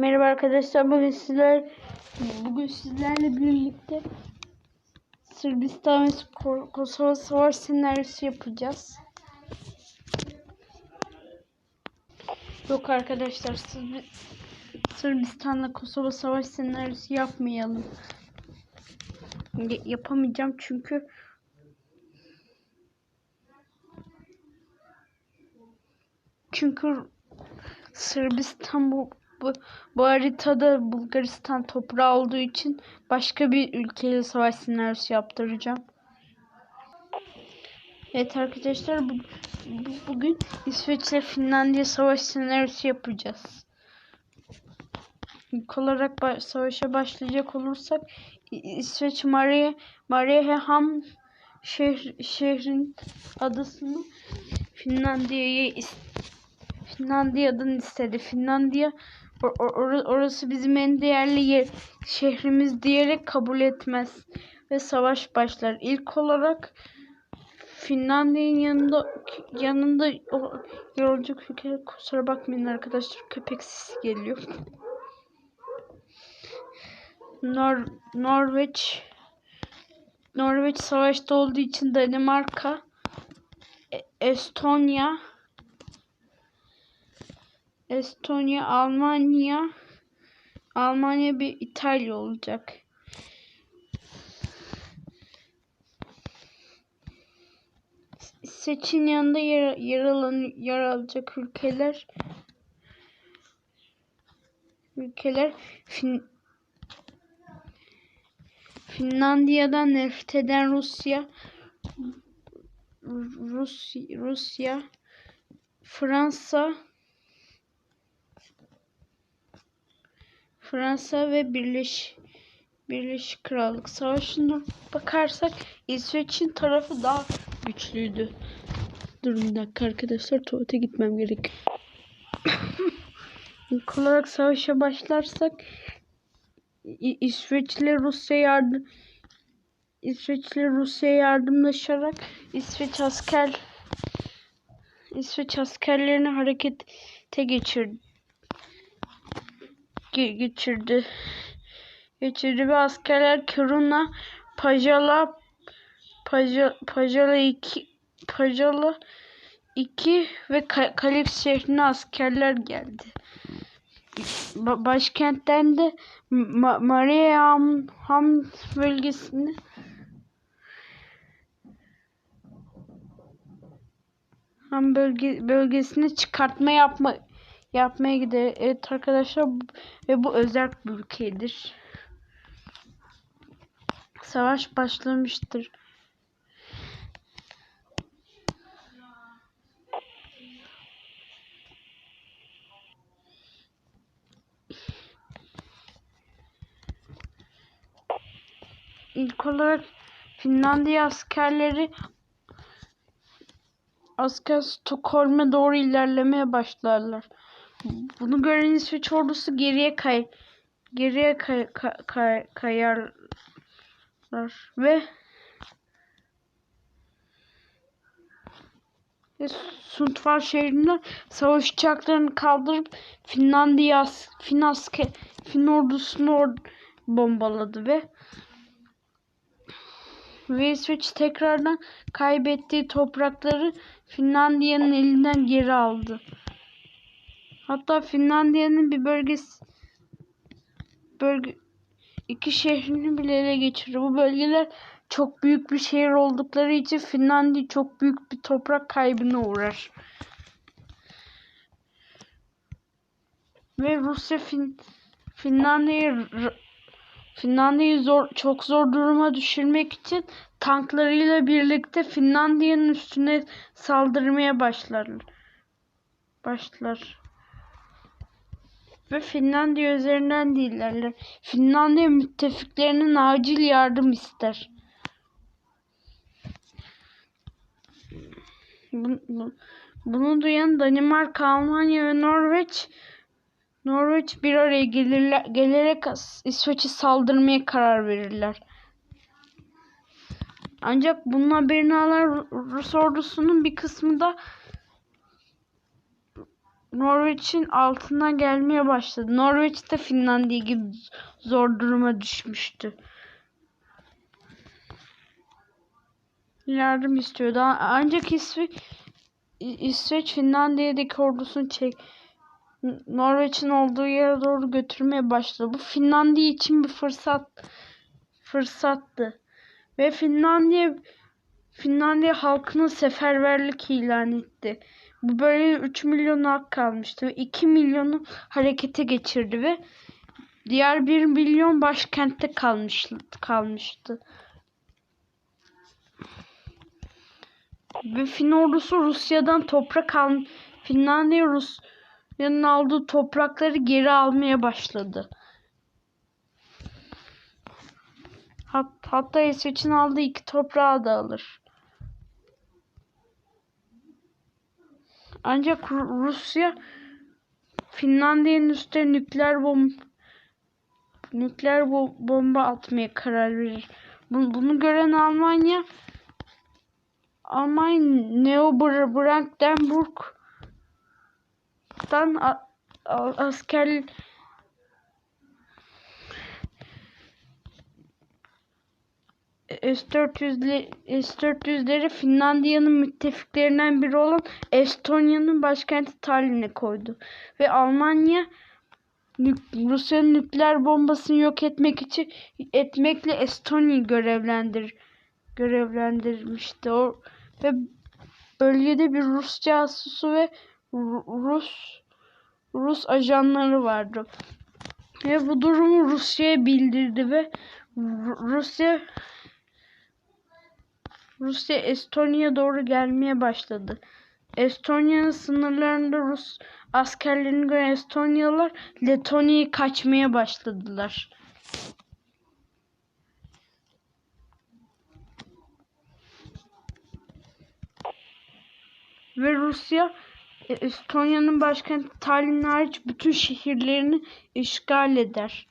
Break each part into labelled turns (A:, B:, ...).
A: Merhaba arkadaşlar. Bugün sizler bugün sizlerle birlikte Sırbistan ve Ko- Kosova savaş senaryosu yapacağız. Yok arkadaşlar Sırbi- Sırbistan'la Kosova savaş senaryosu yapmayalım. Yapamayacağım çünkü çünkü Sırbistan bu, bu, bu haritada Bulgaristan toprağı olduğu için başka bir ülkeyle savaş senaryosu yaptıracağım. Evet arkadaşlar bu, bu- bugün İsveç ile Finlandiya savaş senaryosu yapacağız. İlk olarak ba- savaşa başlayacak olursak İsveç Maria Mariehamn şehir, şehrin adasını Finlandiya'ya Finlandiya'dan istedi. Finlandiya or- or- orası bizim en değerli yer, şehrimiz diyerek kabul etmez ve savaş başlar. İlk olarak Finlandiya'nın yanında yanında o olacak ülke kusura bakmayın arkadaşlar köpek sesi geliyor. Nor Norveç Norveç savaşta olduğu için Danimarka E- Estonya Estonya, Almanya, Almanya bir İtalya olacak. Seçin yanında yer, yer alan alacak ülkeler ülkeler fin, Finlandiya'dan nefret eden Rusya Rus, Rusya Fransa Fransa ve Birleş Birleşik Krallık Savaşı'na bakarsak İsveç'in tarafı daha güçlüydü. Durun bir dakika arkadaşlar tuvalete gitmem gerek. İlk olarak savaşa başlarsak İsveç Rusya yardım İsveç Rusya yardımlaşarak İsveç asker İsveç askerlerini harekete geçirdi ge- geçirdi. Geçirdi ve askerler Kiruna, Pajala, Paja, Pajala 2, Pajala 2 ve Ka- Kalips şehrine askerler geldi. Ba- başkentten de Ma- Mariam Ham bölgesini Ham bölge bölgesine çıkartma yapma yapmaya gider. Evet arkadaşlar ve bu özel bir ülkedir. Savaş başlamıştır. İlk olarak Finlandiya askerleri asker Stockholm'e doğru ilerlemeye başlarlar. Bunu gören İsveç ordusu geriye kay geriye kay, ka- kay- kayarlar ve ve Sundsvall şehrinden savaş uçaklarını kaldırıp Finlandiya Fin asker Fin ordusunu or bombaladı ve ve İsveç tekrardan kaybettiği toprakları Finlandiya'nın elinden geri aldı. Hatta Finlandiya'nın bir bölgesi bölge iki şehrini bile ele geçirdi. Bu bölgeler çok büyük bir şehir oldukları için Finlandiya çok büyük bir toprak kaybına uğrar. Ve Rusya Fin Finlandiya'yı Finlandiya'yı zor çok zor duruma düşürmek için tanklarıyla birlikte Finlandiya'nın üstüne saldırmaya başlarlar. Başlar. Ve Finlandiya üzerinden değillerler. Finlandiya müttefiklerinin acil yardım ister. Bu- bu- Bunu duyan Danimarka, Almanya ve Norveç Norveç bir araya gelirler, gelerek İsveç'e saldırmaya karar verirler. Ancak bunun haberini alan Ru- Rus ordusunun bir kısmı da Norveç'in altına gelmeye başladı. Norveç de Finlandiya gibi zor duruma düşmüştü. Yardım istiyordu. Ancak İsve İsveç Finlandiya'daki ordusunu çek Norveç'in olduğu yere doğru götürmeye başladı. Bu Finlandiya için bir fırsat fırsattı. Ve Finlandiya Finlandiya halkına seferberlik ilan etti. Bu böyle 3 milyon halk kalmıştı. Ve 2 milyonu harekete geçirdi ve diğer 1 milyon başkentte kalmış, kalmıştı. Ve Fin ordusu Rusya'dan toprak al Finlandiya Rusya'nın aldığı toprakları geri almaya başladı. Hat hatta İsveç'in aldığı iki toprağı da alır. Ancak Rusya Finlandiya'nın üstüne nükleer bomba nükleer bomba atmaya karar verir. Bunu, bunu gören Almanya Almanya Neo Brandenburg'dan asker S-400'leri S-400'leri Finlandiya'nın müttefiklerinden biri olan Estonya'nın başkenti Tallinn'e koydu. Ve Almanya Rusya'nın nükleer bombasını yok etmek için etmekle Estonya'yı görevlendir görevlendirmişti. O ve bölgede bir Rus casusu ve Rus Rus ajanları vardı. Ve bu durumu Rusya'ya bildirdi ve Rusya Rusya Estonya doğru gelmeye başladı. Estonya'nın sınırlarında Rus askerlerini gören Estonyalılar Letonya'ya kaçmaya başladılar. Ve Rusya e, Estonya'nın başkenti Tallinn hariç bütün şehirlerini işgal eder.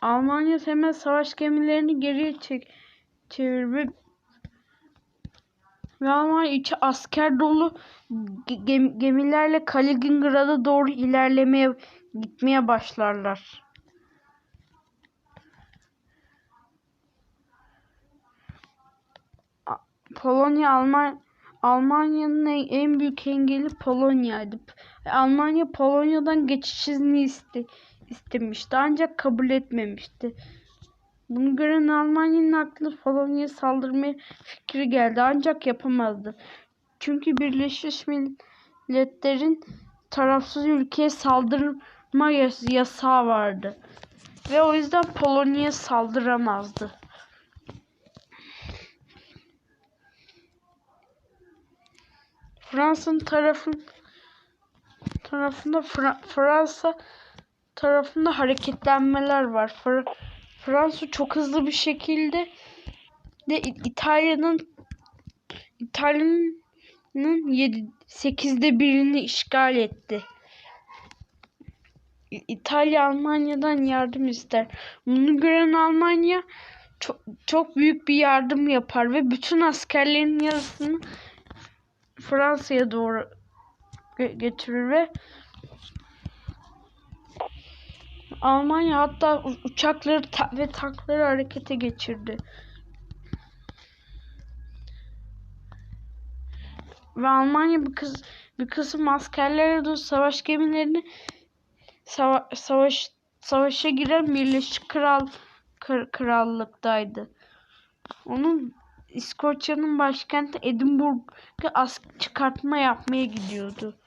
A: Almanya hemen savaş gemilerini geriye çek çevirme ve Almanya içi asker dolu gem gemilerle Kaliningrad'a doğru ilerlemeye gitmeye başlarlar. Polonya Alman Almanya'nın en büyük engeli Polonya'ydı. Almanya Polonya'dan geçiş izni iste, istemişti ancak kabul etmemişti. Bunu gören Almanya'nın aklı Polonya'ya saldırmaya fikri geldi ancak yapamazdı. Çünkü Birleşmiş Milletler'in tarafsız ülkeye saldırma yasağı vardı. Ve o yüzden Polonya'ya saldıramazdı. Fransa'nın tarafın tarafında Fra Fransa tarafında hareketlenmeler var. Fra Fransa çok hızlı bir şekilde de İtalya'nın İtalya'nın 8'de birini işgal etti. İtalya Almanya'dan yardım ister. Bunu gören Almanya çok, çok büyük bir yardım yapar ve bütün askerlerin yarısını Fransa'ya doğru getirir ve Almanya hatta uçakları ta ve tankları harekete geçirdi. Ve Almanya bir, kız, bir kısım askerlerle de savaş gemilerini sava savaş savaşa giren Birleşik Kral Krallık'taydı. Onun İskoçya'nın başkenti Edinburgh'a çıkartma yapmaya gidiyordu.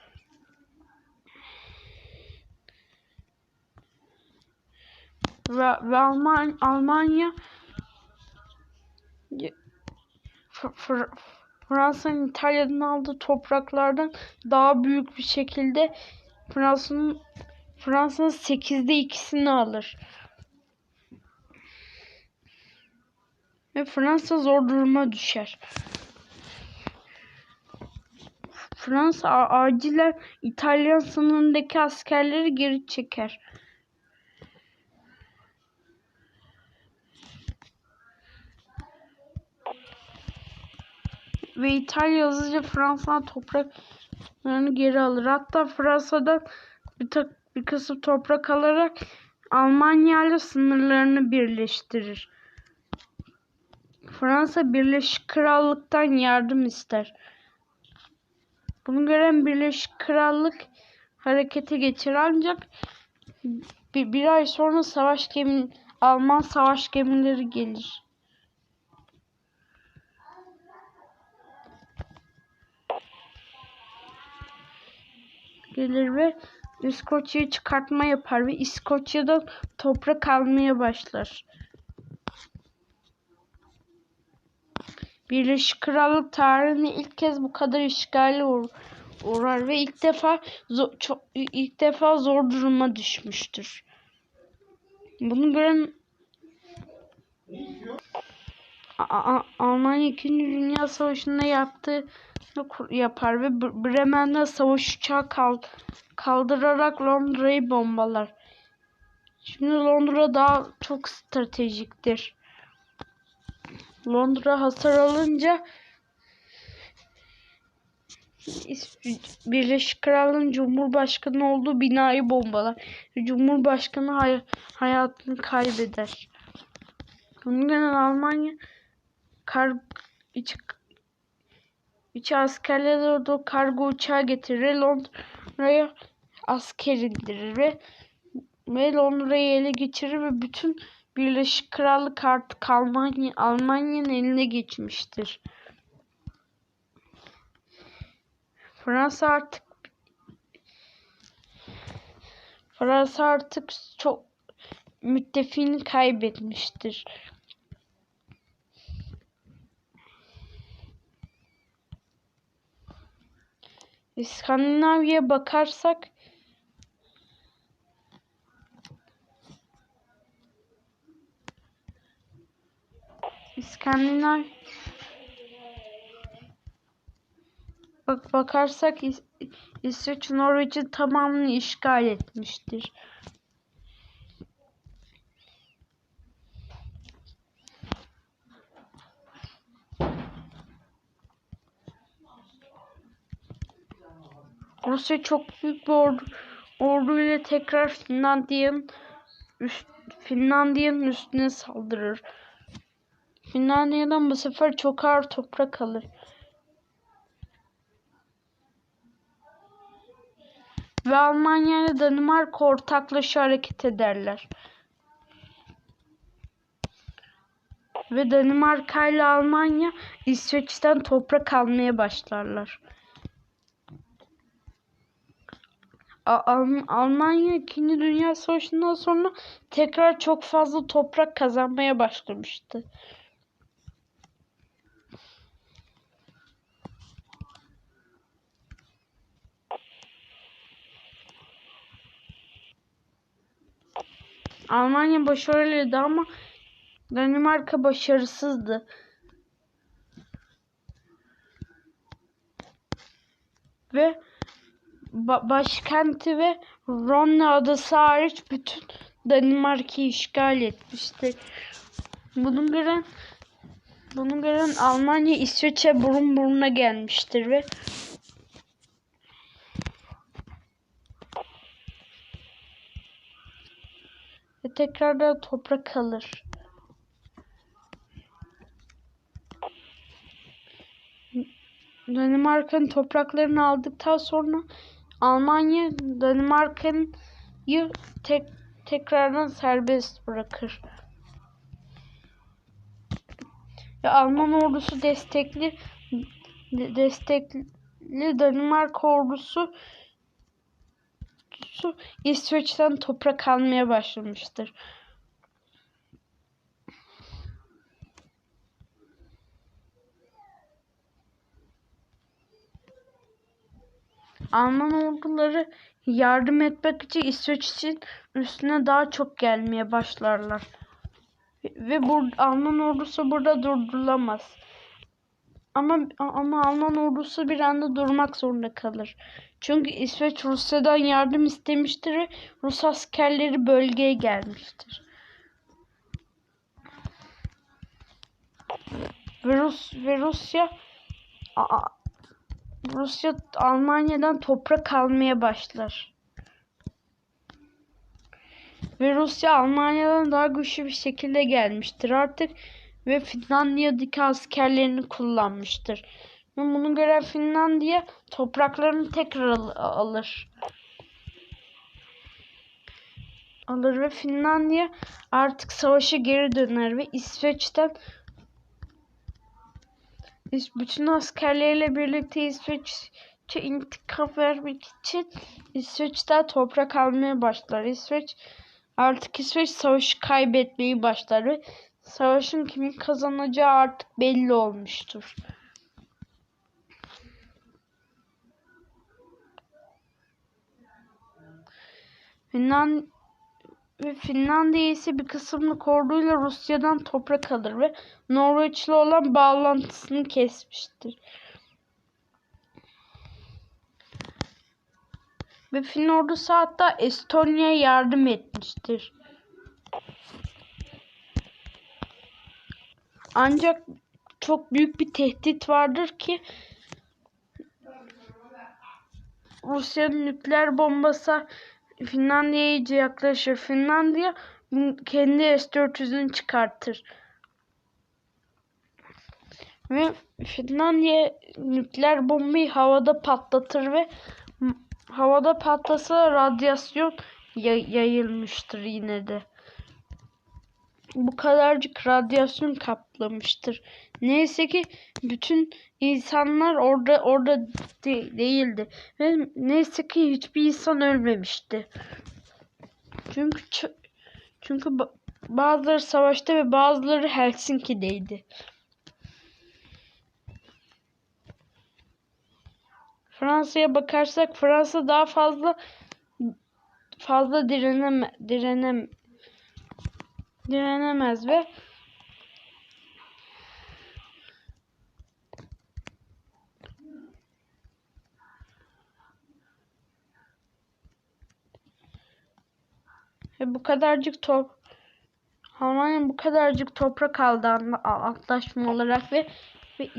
A: Ve, ve Alman Almanya Fr Fransa'nın İtalya'dan aldığı topraklardan daha büyük bir şekilde Fransa'nın Fransa'nın 8'de ikisini alır. Ve Fransa zor duruma düşer. Fransa acilen İtalyan sınırındaki askerleri geri çeker. Ve İtalya hızlıca Fransa'dan topraklarını geri alır. Hatta Fransa'dan bir, tak, bir kısım toprak alarak Almanya ile sınırlarını birleştirir. Fransa Birleşik Krallık'tan yardım ister. Bunu gören Birleşik Krallık harekete geçer ancak bir, bir ay sonra savaş gemi Alman savaş gemileri gelir. Gelir ve İskoçya'yı çıkartma yapar ve İskoçya'da toprak almaya başlar. Birleşik Krallık tarihinde ilk kez bu kadar işgale uğ uğrar ve ilk defa çok, ilk defa zor duruma düşmüştür. Bunu gören Almanya 2. Dünya Savaşı'nda yaptığı yapar ve Bremen'de savaş uçağı kal kaldırarak Londra'yı bombalar. Şimdi Londra daha çok stratejiktir. Londra hasar alınca Birleşik Krallığın Cumhurbaşkanı olduğu binayı bombalar. Cumhurbaşkanı hay hayatını kaybeder. Bunun Almanya kar iç, iç askerleri orada kargo uçağı getirir. Londra'ya asker indirir ve, ve Londra'yı ele geçirir ve bütün Birleşik Krallık artık Almanya Almanya'nın eline geçmiştir. Fransa artık Fransa artık çok müttefiğini kaybetmiştir. İskandinavya'ya bakarsak İskandinav bak bakarsak İs İsveç Norveç'in tamamını işgal etmiştir. Rusya çok büyük bir ordu, ordu ile tekrar Finlandiya'nın üst, Finlandiya'nın üstüne saldırır. Finlandiya'dan bu sefer çok ağır toprak alır. Ve Almanya ile Danimarka ortaklaşa hareket ederler. Ve Danimarka ile Almanya İsveç'ten toprak almaya başlarlar. Almanya 2. Dünya Savaşı'ndan sonra tekrar çok fazla toprak kazanmaya başlamıştı. Almanya başarılıydı ama Danimarka başarısızdı. Ve ba başkenti ve Ronna adası hariç bütün Danimarka'yı işgal etmişti. Bunu gören bunu gören Almanya İsveç'e burun buruna gelmiştir ve ve tekrardan toprak alır. Danimarka'nın topraklarını aldıktan sonra Almanya Danimarka'yı tek, tekrardan serbest bırakır. Ve Alman ordusu destekli destekli Danimarka ordusu su İsveç'ten toprak almaya başlamıştır. Alman orduları yardım etmek için İsveç için üstüne daha çok gelmeye başlarlar. Ve bu Alman ordusu burada durdurulamaz. Ama ama Alman ordusu bir anda durmak zorunda kalır. Çünkü İsveç Rusya'dan yardım istemiştir ve Rus askerleri bölgeye gelmiştir. Ve, Rus, ve Rusya A- Rusya Almanya'dan toprak almaya başlar. Ve Rusya Almanya'dan daha güçlü bir şekilde gelmiştir artık ve Finlandiya'daki askerlerini kullanmıştır. Ve bunu gören Finlandiya topraklarını tekrar al- alır. Alır ve Finlandiya artık savaşa geri döner ve İsveç'ten İs- bütün askerleriyle birlikte İsveç'e intikam vermek için İsveç'ten toprak almaya başlar. İsveç artık İsveç savaşı kaybetmeyi başlar ve savaşın kimin kazanacağı artık belli olmuştur. Finland ve Finlandiya ise bir kısımlık orduyla Rusya'dan toprak alır ve Norveç'le olan bağlantısını kesmiştir. Ve Fin ordusu hatta Estonya'ya yardım etmiştir. Ancak çok büyük bir tehdit vardır ki Rusya'nın nükleer bombası Finlandiya'ya iyice yaklaşır. Finlandiya kendi S-400'ünü çıkartır. Ve Finlandiya nükleer bombayı havada patlatır ve havada patlasa radyasyon yay- yayılmıştır yine de. Bu kadarcık radyasyon kaplamıştır. Neyse ki bütün insanlar orada orada de- değildi ve neyse ki hiçbir insan ölmemişti. Çünkü çünkü ba- bazıları savaşta ve bazıları Helsinki'deydi. Fransa'ya bakarsak Fransa daha fazla fazla direnem direnem direnemez ve ve bu kadarcık top Almanya bu kadarcık toprak aldı antlaşma olarak ve ve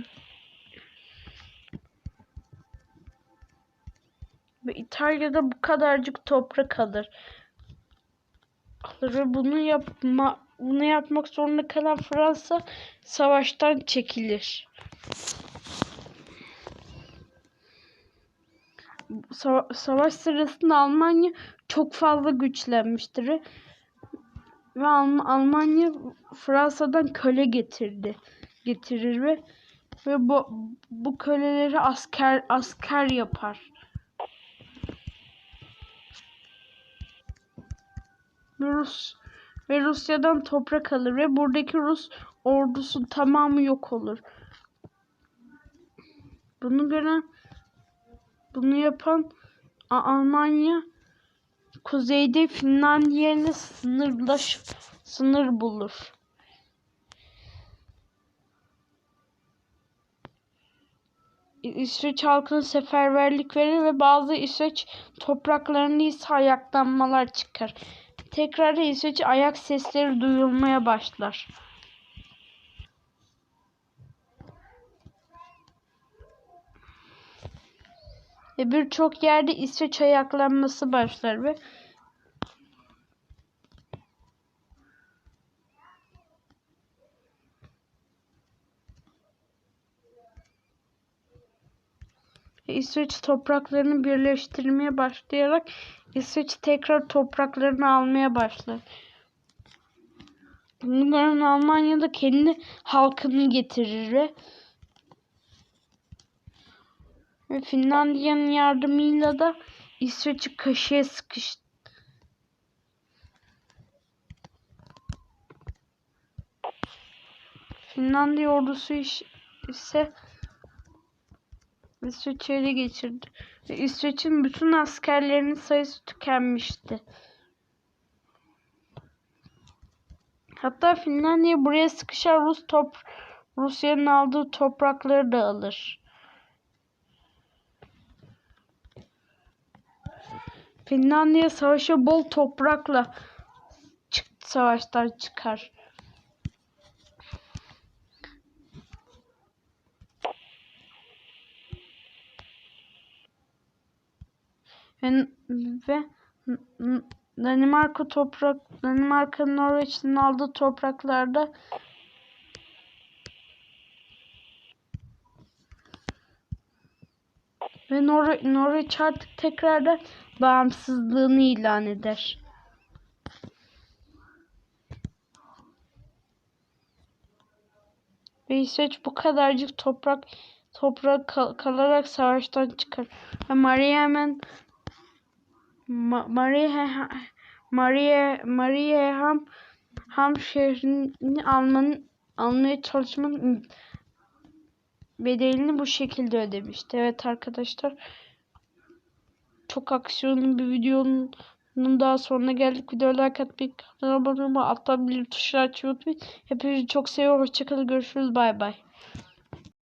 A: ve İtalya'da bu kadarcık toprak alır. Alır ve bunu yapma bunu yapmak zorunda kalan Fransa savaştan çekilir. Sava- savaş sırasında Almanya çok fazla güçlenmiştir ve Alm- Almanya Fransa'dan köle getirdi getirir ve ve bu bu köleleri asker asker yapar. Rus ve Rusya'dan toprak alır ve buradaki Rus ordusu tamamı yok olur. Bunu gören bunu yapan Almanya kuzeyde Finlandiya ile sınırlaş sınır bulur. İsveç halkına seferberlik verir ve bazı İsveç topraklarında ise ayaklanmalar çıkar. Tekrar İsveç ayak sesleri duyulmaya başlar. Ve birçok yerde İsveç ayaklanması başlar ve ve İsveç topraklarını birleştirmeye başlayarak İsveç tekrar topraklarını almaya başlar. Bunların Almanya'da kendi halkını getirir ve ve Finlandiya'nın yardımıyla da İsveç'i kaşıya sıkıştı. Finlandiya ordusu ise İsveç'i ele geçirdi. Ve İsveç'in bütün askerlerinin sayısı tükenmişti. Hatta Finlandiya buraya sıkışan Rus top Rusya'nın aldığı toprakları da alır. Finlandiya savaşa bol toprakla çık savaştan çıkar. Ve, ve Danimarka toprak Danimarka Norveç'ten aldığı topraklarda ve Nor Norveç artık tekrardan bağımsızlığını ilan eder. Ve İsveç bu kadarcık toprak toprak kal kalarak savaştan çıkar. Ve Maria hemen Ma Maria Maria Maria ham ham şehrini almanın almaya çalışmanın bedelini bu şekilde ödemişti. Evet arkadaşlar. Çok aksiyonlu bir videonun daha sonuna geldik. Videoya like atmayı, kanala abone olmayı, alttan bir tuşlar açmayı unutmayın. Hepinizi çok seviyorum. Hoşçakalın. Görüşürüz. Bay bay.